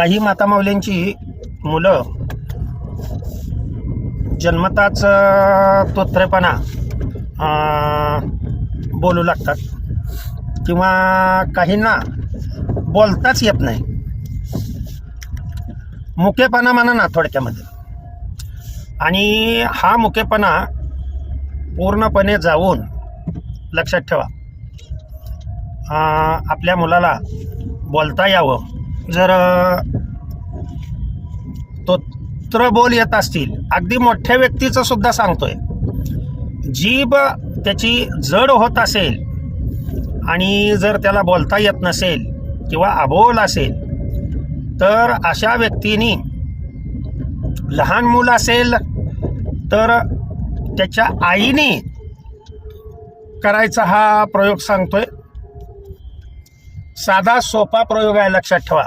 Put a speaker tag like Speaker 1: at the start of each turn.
Speaker 1: काही मातामावल्यांची मुलं जन्मताच तोत्रेपणा बोलू लागतात. किंवा काहींना बोलताच येत नाही. मुकेपणा म्हणा ना थोडक्यामध्ये. आणि हा मुकेपणा पूर्णपणे जाऊन लक्षात ठेवा. आपल्या मुलाला बोलता यावं. जर स्तोत्र बोल येत असतील. अगदी मोठ्या व्यक्तीचं सुद्धा सांगतोय. जीभ त्याची जड होत असेल आणि जर त्याला बोलता येत नसेल किंवा अबोल असेल तर अशा व्यक्तीनी लहान मूल असेल तर त्याच्या आईने करायचा हा प्रयोग सांगतोय. साधा सोपा प्रयोग आहे लक्षात ठेवा.